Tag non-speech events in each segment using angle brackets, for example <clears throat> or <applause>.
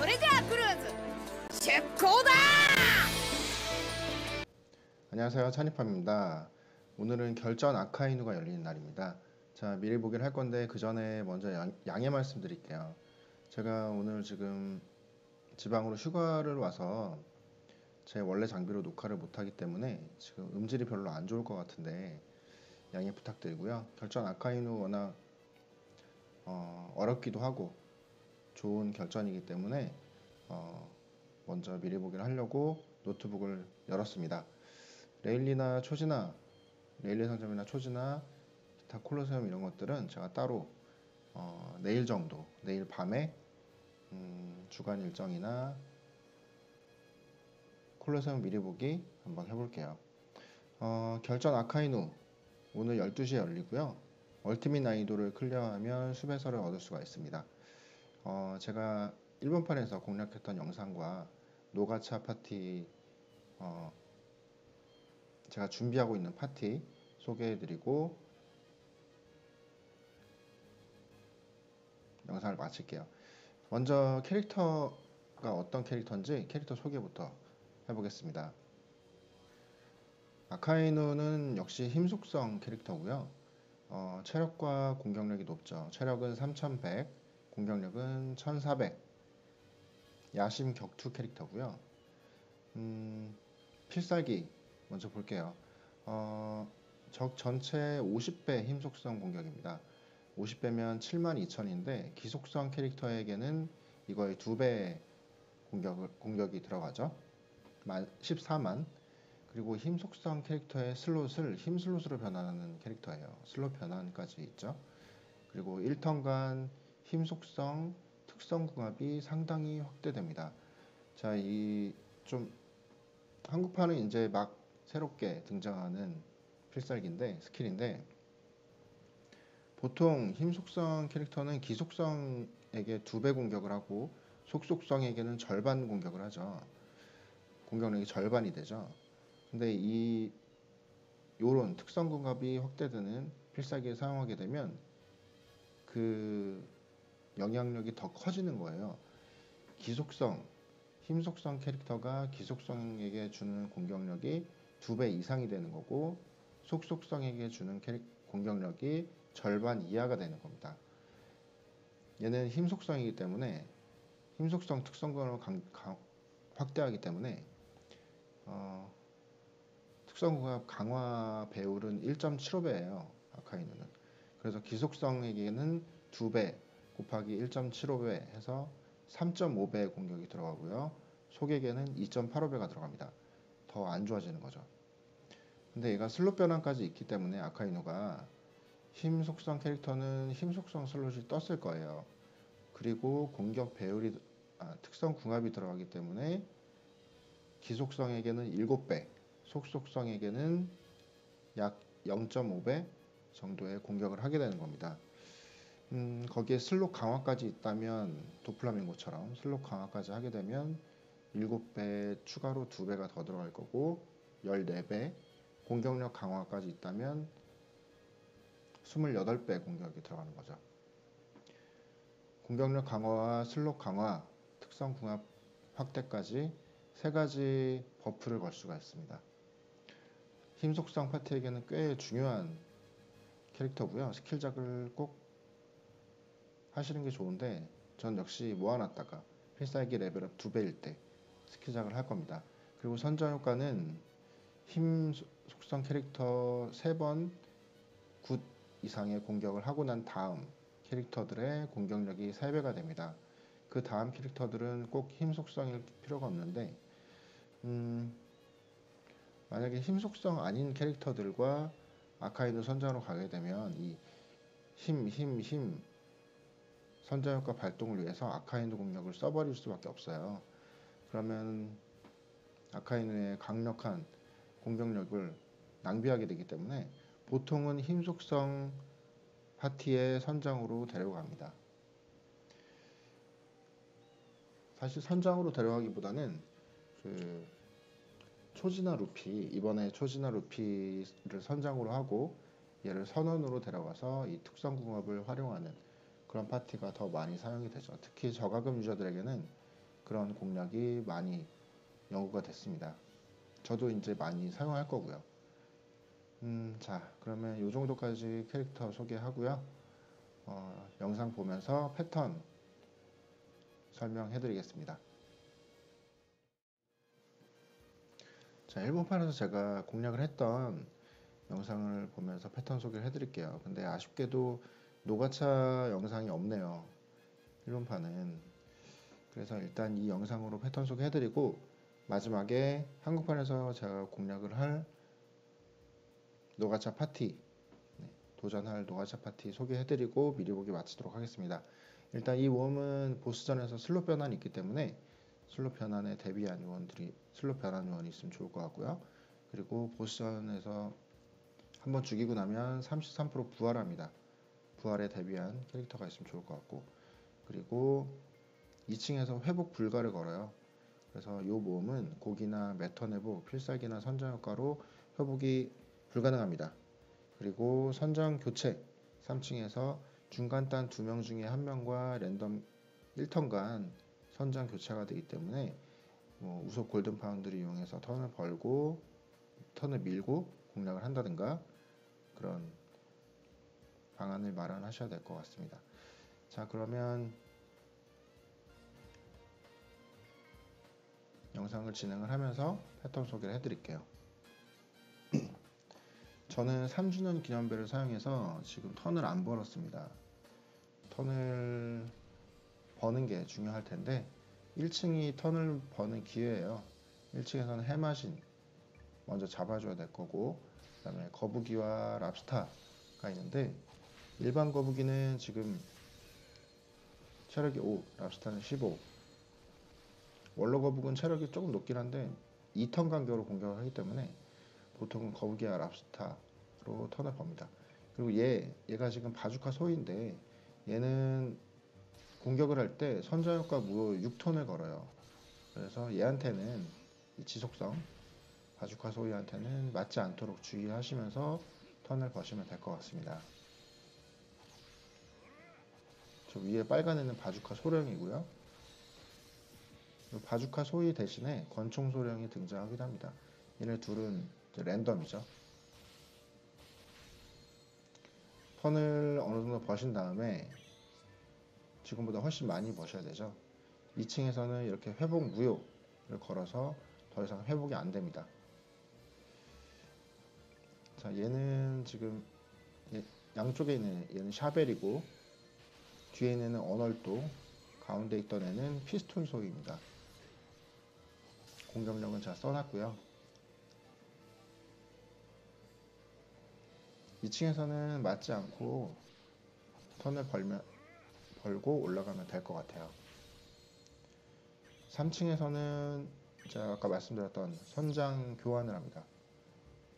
トレジャークルーズ出航だ 안녕하세요 찬이팜입니다 오늘은 결전 아카이누가 열리는 날입니다 자 미리 보기를 할 건데 그 전에 먼저 양, 양해 말씀드릴게요 제가 오늘 지금 지방으로 휴가를 와서 제 원래 장비로 녹화를 못하기 때문에 지금 음질이 별로 안 좋을 것 같은데 양해 부탁드리고요 결전 아카이누 워낙 어, 어렵기도 하고 좋은 결전이기 때문에 어, 먼저 미리 보기를 하려고 노트북을 열었습니다. 레일리나 초지나 레일리 상점이나 초지나 기타 콜로세움 이런 것들은 제가 따로 어, 내일 정도 내일 밤에 음, 주간 일정이나 콜로세움 미리 보기 한번 해볼게요. 어, 결전 아카이누 오늘 12시에 열리고요. 얼티밋 난이도를 클리어하면 수배서를 얻을 수가 있습니다 어, 제가 일본판에서 공략했던 영상과 노가차 파티 어, 제가 준비하고 있는 파티 소개해드리고 영상을 마칠게요. 먼저 캐릭터가 어떤 캐릭터인지 캐릭터 소개부터 해보겠습니다. 아카이누는 역시 힘속성 캐릭터고요. 어, 체력과 공격력이 높죠. 체력은 3100, 공격력은 1400. 야심 격투 캐릭터고요. 음, 필살기 먼저 볼게요. 어, 적 전체 50배 힘 속성 공격입니다. 50배면 72,000인데 기속성 캐릭터에게는 이거의 2배 공격, 공격이 들어가죠. 14만 그리고 힘 속성 캐릭터의 슬롯을 힘 슬롯으로 변환하는 캐릭터예요. 슬롯 변환까지 있죠. 그리고 1턴간 힘 속성 특성 궁합이 상당히 확대됩니다. 자, 이 좀 한국판은 이제 막 새롭게 등장하는 필살기인데 스킬인데 보통 힘 속성 캐릭터는 기속성에게 두 배 공격을 하고 속속성에게는 절반 공격을 하죠. 공격력이 절반이 되죠. 근데 이 요런 특성 궁합이 확대되는 필살기를 사용하게 되면 그 영향력이 더 커지는 거예요. 기속성, 힘속성 캐릭터가 기속성에게 주는 공격력이 두 배 이상이 되는 거고 속속성에게 주는 캐릭, 공격력이 절반 이하가 되는 겁니다. 얘는 힘속성이기 때문에 힘속성 특성권을 강, 강, 확대하기 때문에 어, 특성궁합 강화 배율은 1.75배예요. 아카이누는. 그래서 기속성에게는 2배 곱하기 1.75배 해서 3.5배의 공격이 들어가고요. 속에게는 2.85배가 들어갑니다. 더 안 좋아지는 거죠. 근데 얘가 슬롯 변환까지 있기 때문에 아카이누가 힘 속성 캐릭터는 힘 속성 슬롯이 떴을 거예요. 그리고 공격 배율이 아, 특성 궁합이 들어가기 때문에 기속성에게는 7배, 속속성에게는 약 0.5배 정도의 공격을 하게 되는 겁니다. 음, 거기에 슬롯 강화까지 있다면 도플라밍고처럼 슬롯 강화까지 하게 되면 7배 추가로 2배가 더 들어갈 거고 14배 공격력 강화까지 있다면 28배 공격이 들어가는 거죠. 공격력 강화와 슬롯 강화, 특성 궁합 확대까지 세 가지 버프를 걸 수가 있습니다. 힘 속성 파티에게는 꽤 중요한 캐릭터고요. 스킬작을 꼭 하시는 게 좋은데 전 역시 모아놨다가 필살기 레벨업 2배일 때 스킬작을 할 겁니다. 그리고 선전 효과는 힘 속성 캐릭터 3번 굿 이상의 공격을 하고 난 다음 캐릭터들의 공격력이 3배가 됩니다. 그 다음 캐릭터들은 꼭 힘 속성일 필요가 없는데 음, 만약에 힘 속성 아닌 캐릭터들과 아카이드 선전으로 가게 되면 이 힘, 힘, 힘 선전 효과 발동을 위해서 아카이드 공격을 써버릴 수밖에 없어요. 그러면 아카이드의 강력한 공격력을 낭비하게 되기 때문에 보통은 힘 속성 파티의 선장으로 데려갑니다. 사실 선장으로 데려가기보다는 그 초지나 루피 이번에 초지나 루피를 선장으로 하고 얘를 선원으로 데려가서 이 특성 궁합을 활용하는 그런 파티가 더 많이 사용이 되죠. 특히 저가금 유저들에게는 그런 공략이 많이 연구가 됐습니다. 저도 이제 많이 사용할 거고요. 음, 자, 그러면 이 정도까지 캐릭터 소개하고요. 어, 영상 보면서 패턴 설명해 드리겠습니다. 자, 일본판에서 제가 공략을 했던 영상을 보면서 패턴 소개를 해 드릴게요. 근데 아쉽게도 노가차 영상이 없네요. 일본판은. 그래서 일단 이 영상으로 패턴 소개해 드리고 마지막에 한국판에서 제가 공략을 할 노가차 파티 네, 도전할 노가차 파티 소개해 드리고 미리 보기 마치도록 하겠습니다. 일단 이 웜은 보스전에서 슬롯 변환이 있기 때문에 슬롯 변환에 대비한 요원들이 슬롯 변환 요원이 있으면 좋을 것 같고요. 그리고 보스전에서 한번 죽이고 나면 33% 부활합니다. 부활에 대비한 캐릭터가 있으면 좋을 것 같고 그리고 2층에서 회복 불가를 걸어요. 그래서 이 모험은 고기나 매턴 회복, 필살기나 선장 효과로 회복이 불가능합니다. 그리고 선장 교체 3층에서 중간단 2명 중에 1명과 랜덤 1턴간 선장 교체가 되기 때문에 뭐 우속 골든 파운드를 이용해서 턴을 벌고 턴을 밀고 공략을 한다든가 그런 방안을 마련하셔야 될 것 같습니다. 자 그러면 영상을 진행을 하면서 패턴 소개를 해드릴게요. <clears throat> 저는 3주년 기념배를 사용해서 지금 턴을 안 벌었습니다. 턴을 버는 게 중요할 텐데 1층이 턴을 버는 기회예요. 1층에서는 해마신 먼저 잡아줘야 될 거고 그 다음에 거북이와 랍스타가 있는데 일반 거북이는 지금 체력이 5, 랍스타는 15 원로 거북은 체력이 조금 높긴 한데 2턴 간격으로 공격을 하기 때문에 보통은 거북이와 랍스타로 턴을 법니다. 그리고 얘, 얘가 지금 바주카 소인데 얘는 공격을 할 때 선저효과 무효 6턴을 걸어요. 그래서 얘한테는 지속성 바주카 소이한테는 맞지 않도록 주의하시면서 턴을 버시면 될 것 같습니다. 저 위에 빨간 애는 바주카 소령이고요. 바주카 소이 대신에 권총 소령이 등장하기도 합니다. 얘네 둘은 랜덤이죠. 턴을 어느 정도 버신 다음에 지금보다 훨씬 많이 버셔야 되죠. 2층에서는 이렇게 회복 무효를 걸어서 더 이상 회복이 안 됩니다. 자, 얘는 지금 양쪽에 있는 얘는 샤벨이고 뒤에 있는 언얼도 가운데 있던 애는 피스톨 소위입니다. 공격력은 잘 써놨고요. 2층에서는 맞지 않고 턴을 벌면, 벌고 올라가면 될 것 같아요. 3층에서는 제가 아까 말씀드렸던 선장 교환을 합니다.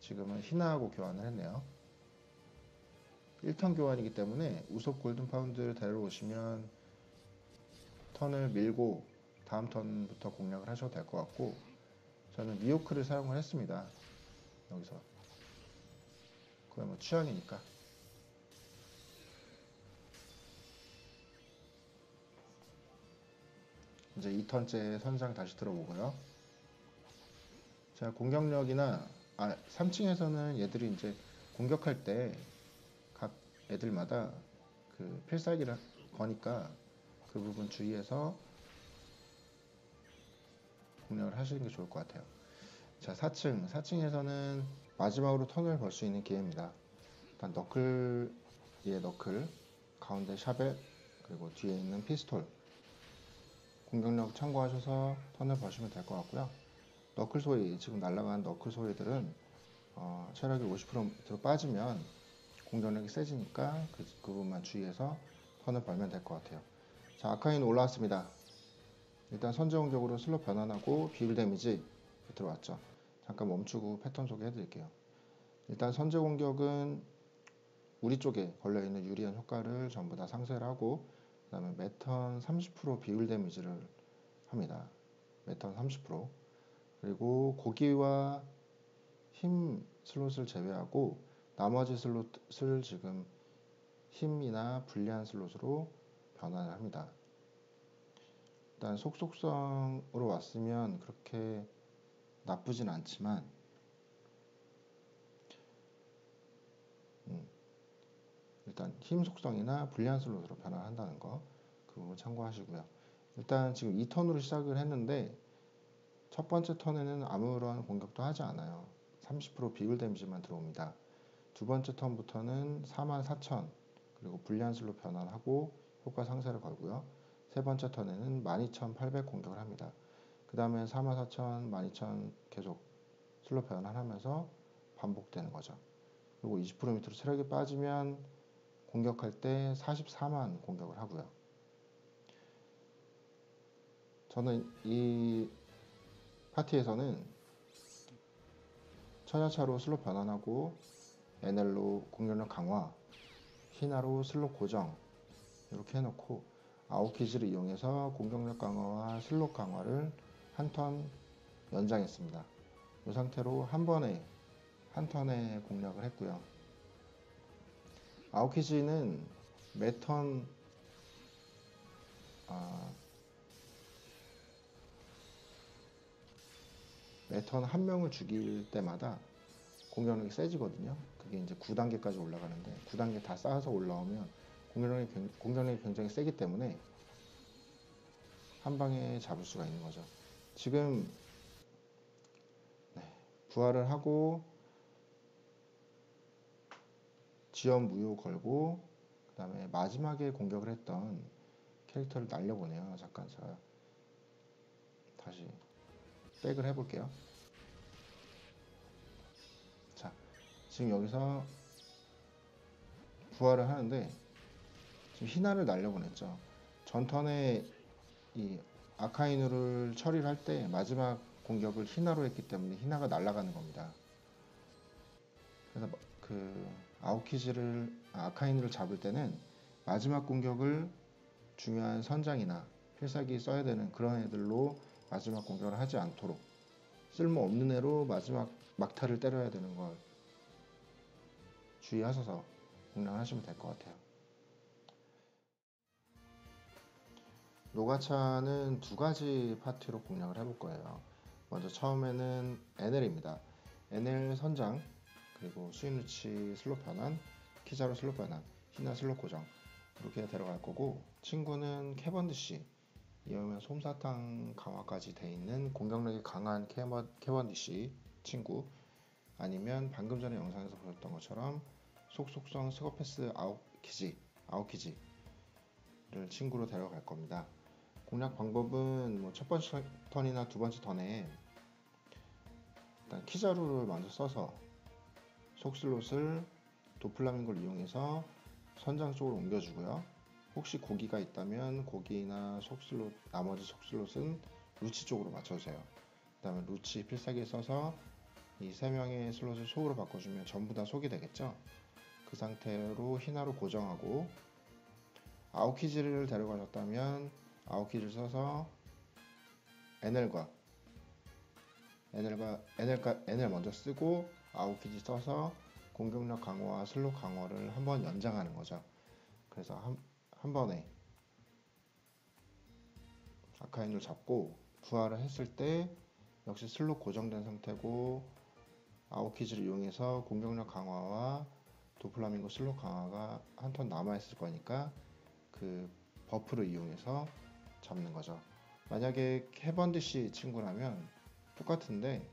지금은 희나하고 교환을 했네요. 1턴 교환이기 때문에 우속 골든 파운드를 데려오시면 턴을 밀고 다음 턴부터 공략을 하셔도 될 것 같고 저는 미오크를 사용을 했습니다. 여기서 그건 뭐 취향이니까 이제 2턴째 선장 다시 들어보고요. 자 공격력이나 아 3층에서는 얘들이 이제 공격할 때각 애들마다 그 필살기를 거니까 그 부분 주의해서 공략을 하시는 게 좋을 것 같아요. 자 4층 4층에서는 마지막으로 턴을 벌 수 있는 기회입니다. 일단 너클 위에 너클 가운데 샤벳 그리고 뒤에 있는 피스톨 공격력 참고하셔서 턴을 버시면 될 것 같고요. 너클 소리 지금 날아간 너클 소리들은 어, 체력이 50%로 빠지면 공격력이 세지니까 그, 그 부분만 주의해서 턴을 벌면 될 것 같아요. 자 아카인 올라왔습니다. 일단 선제 공격으로 슬롯 변환하고 비율 데미지 들어왔죠. 잠깐 멈추고 패턴 소개해 드릴게요. 일단 선제 공격은 우리 쪽에 걸려있는 유리한 효과를 전부 다 상쇄를 하고 그 다음에 매턴 30% 비율 데미지를 합니다. 매턴 30% 그리고 고기와 힘 슬롯을 제외하고 나머지 슬롯을 지금 힘이나 불리한 슬롯으로 변환을 합니다. 일단 속속성으로 왔으면 그렇게 나쁘진 않지만 음, 일단 힘 속성이나 불리한 슬롯으로 변환한다는 거 그 부분 참고하시고요. 일단 지금 2턴으로 시작을 했는데 첫 번째 턴에는 아무런 공격도 하지 않아요. 30% 비글 데미지만 들어옵니다. 두 번째 턴부터는 44,000 그리고 불리한 슬롯 변환하고 효과 상세를 걸고요. 세 번째 턴에는 12,800 공격을 합니다. 그 다음에 44,000, 12,000 계속 슬롯 변환하면서 반복되는 거죠. 그리고 20% 밑으로 체력이 빠지면 공격할 때 44만 공격을 하고요. 저는 이 파티에서는 천여차로 슬롯 변환하고 NL로 공격력 강화, 희나로 슬롯 고정 이렇게 해놓고 아웃키즈를 이용해서 공격력 강화와 슬롯 강화를 한 턴 연장했습니다. 이 상태로 한 번에 한 턴에 공략을 했고요. 아웃키즈는 매턴 아, 매턴 한 명을 죽일 때마다 공격력이 세지거든요. 그게 이제 9단계까지 올라가는데 9단계 다 쌓아서 올라오면 공격력이, 굉- 공격력이 굉장히 세기 때문에 한 방에 잡을 수가 있는 거죠. 지금 네, 부활을 하고 지연 무효 걸고 그 다음에 마지막에 공격을 했던 캐릭터를 날려보네요. 잠깐 제가 다시 백을 해볼게요. 지금 여기서 부활을 하는데 지금 희나를 날려보냈죠. 전턴에 이 아카이누를 처리를 할 때 마지막 공격을 희나로 했기 때문에 희나가 날아가는 겁니다. 그래서 마- 그 아우키즈를 아, 아카이누를 잡을 때는 마지막 공격을 중요한 선장이나 필살기 써야 되는 그런 애들로 마지막 공격을 하지 않도록 쓸모 없는 애로 마지막 막타를 때려야 되는 걸 주의하셔서 공략하시면 될 것 같아요. 노가차는 두 가지 파티로 공략을 해볼 거예요. 먼저 처음에는 NL입니다. NL 선장, 그리고 수인루치 슬롯 변환, 키자로 슬롯 변환, 희나 슬롯 고정 이렇게 데려갈 거고 친구는 캐번디시 이러면 솜사탕 강화까지 돼 있는 공격력이 강한 캐번, 캐번디시 친구 아니면 방금 전에 영상에서 보셨던 것처럼 속속성 스거패스 아웃키지 아웃키지를 친구로 데려갈 겁니다. 공략 방법은 뭐 첫 번째 턴이나 두 번째 턴에 일단 키자루를 먼저 써서 속슬롯을 도플라밍고를 이용해서 선장 쪽으로 옮겨주고요. 혹시 고기가 있다면 고기나 속슬롯 나머지 속슬롯은 루치 쪽으로 맞춰주세요. 그 다음에 루치 필살기 써서 이 세 명의 슬롯을 속으로 바꿔주면 전부 다 속이 되겠죠. 그 상태로 희나로 고정하고 아웃키즈를 데려가셨다면 아웃키즈를 써서 NL과 NL과 NL과 NL 먼저 쓰고 아웃키즈 써서 공격력 강화와 슬롯 강화를 한 번 연장하는 거죠. 그래서 한, 한 번에 아카인을 잡고 부활을 했을 때 역시 슬롯 고정된 상태고 아웃키즈를 이용해서 공격력 강화와 도플라밍고 슬롯 강화가 한 턴 남아있을 거니까 그 버프를 이용해서 잡는 거죠. 만약에 캐번디시 친구라면 똑같은데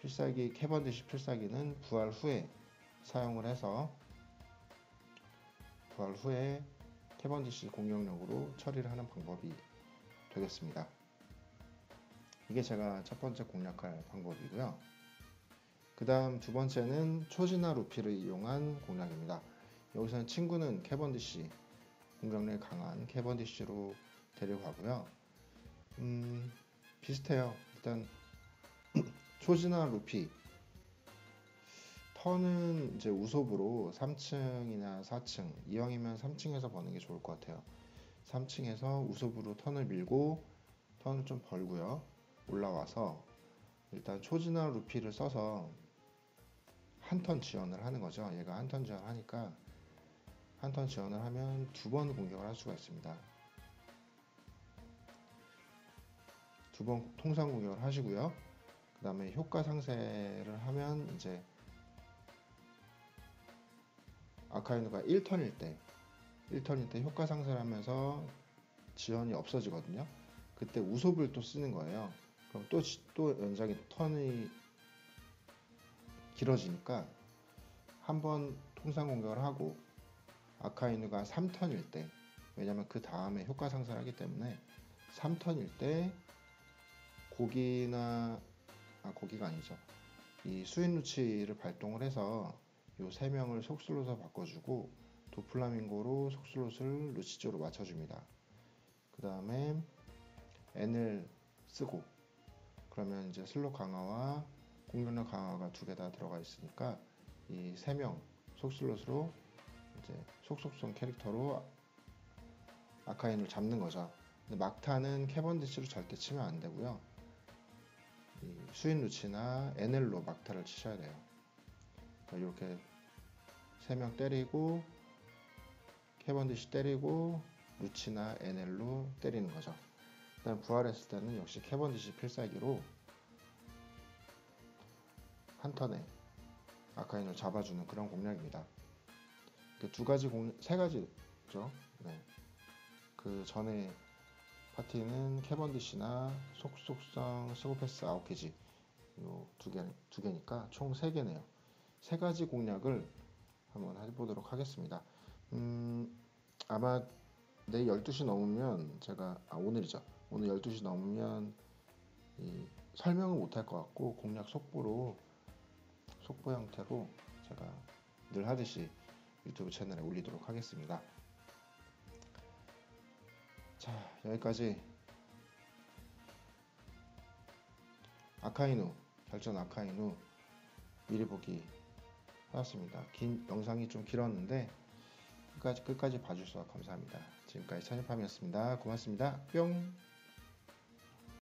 필살기 캐번디시 필살기는 부활 후에 사용을 해서 부활 후에 캐번디시 공격력으로 처리를 하는 방법이 되겠습니다. 이게 제가 첫 번째 공략할 방법이고요. 그 다음 두 번째는 초진화 루피를 이용한 공략입니다. 여기서는 친구는 캐번디시 공격력이 강한 캐번디시로 데려가고요. 음, 비슷해요. 일단 <clears throat> 초진화 루피 턴은 이제 우섭으로 3층이나 4층 이왕이면 3층에서 버는 게 좋을 것 같아요. 3층에서 우섭으로 턴을 밀고 턴을 좀 벌고요. 올라와서 일단 초진화 루피를 써서 한 턴 지원을 하는 거죠. 얘가 한 턴 지원하니까 한 턴 지원을 하면 두 번 공격을 할 수가 있습니다. 두 번 통상 공격을 하시고요. 그 다음에 효과 상세를 하면 이제 아카이누가 1턴일 때 1턴일 때 효과 상세를 하면서 지연이 없어지거든요. 그때 우속을 또 쓰는 거예요. 그럼 또, 지- 또 연장이 턴이 길어지니까 한번 통상 공격을 하고 아카이누가 3턴일 때 왜냐면 그 다음에 효과 상승을 하기 때문에 3턴일 때 고기나 아 고기가 아니죠. 이 수인 루치를 발동을 해서 요 세 명을 속슬롯으로 바꿔주고 도플라밍고로 속슬롯을 루치 쪽으로 맞춰줍니다. 그 다음에 N을 쓰고 그러면 이제 슬롯 강화와 공격력 강화가 두 개 다 들어가 있으니까 이 세 명 속슬롯으로 이제 속속성 캐릭터로 아카인을 잡는 거죠. 근데 막타는 캐번디시로 절대 치면 안 되고요. 이 수인 루치나 NL로 막타를 치셔야 돼요. 이렇게 세 명 때리고 캐번디시 때리고 루치나 NL로 때리는 거죠. 그다음 부활했을 때는 역시 캐번디시 필살기로 한 턴에 아카인을 잡아주는 그런 공략입니다. 그두 가지 공, 세 가지죠. 네. 그 전에 파티는 캐번디시나 속속성 스고패스 아웃키지 요두 개, 두 개니까 총 세 개네요. 세 가지 공략을 한번 해보도록 하겠습니다. 음, 아마 내일 12시 넘으면 제가, 아, 오늘이죠. 오늘 12시 넘으면 이 설명을 못 할 것 같고 공략 속보로 속보 형태로 제가 늘 하듯이 유튜브 채널에 올리도록 하겠습니다. 자, 여기까지 아카이누, 결전 아카이누 미리 보기 하였습니다. 긴 영상이 좀 길었는데 끝까지 끝까지 봐주셔서 감사합니다. 지금까지 찬입함이었습니다. 고맙습니다. 뿅.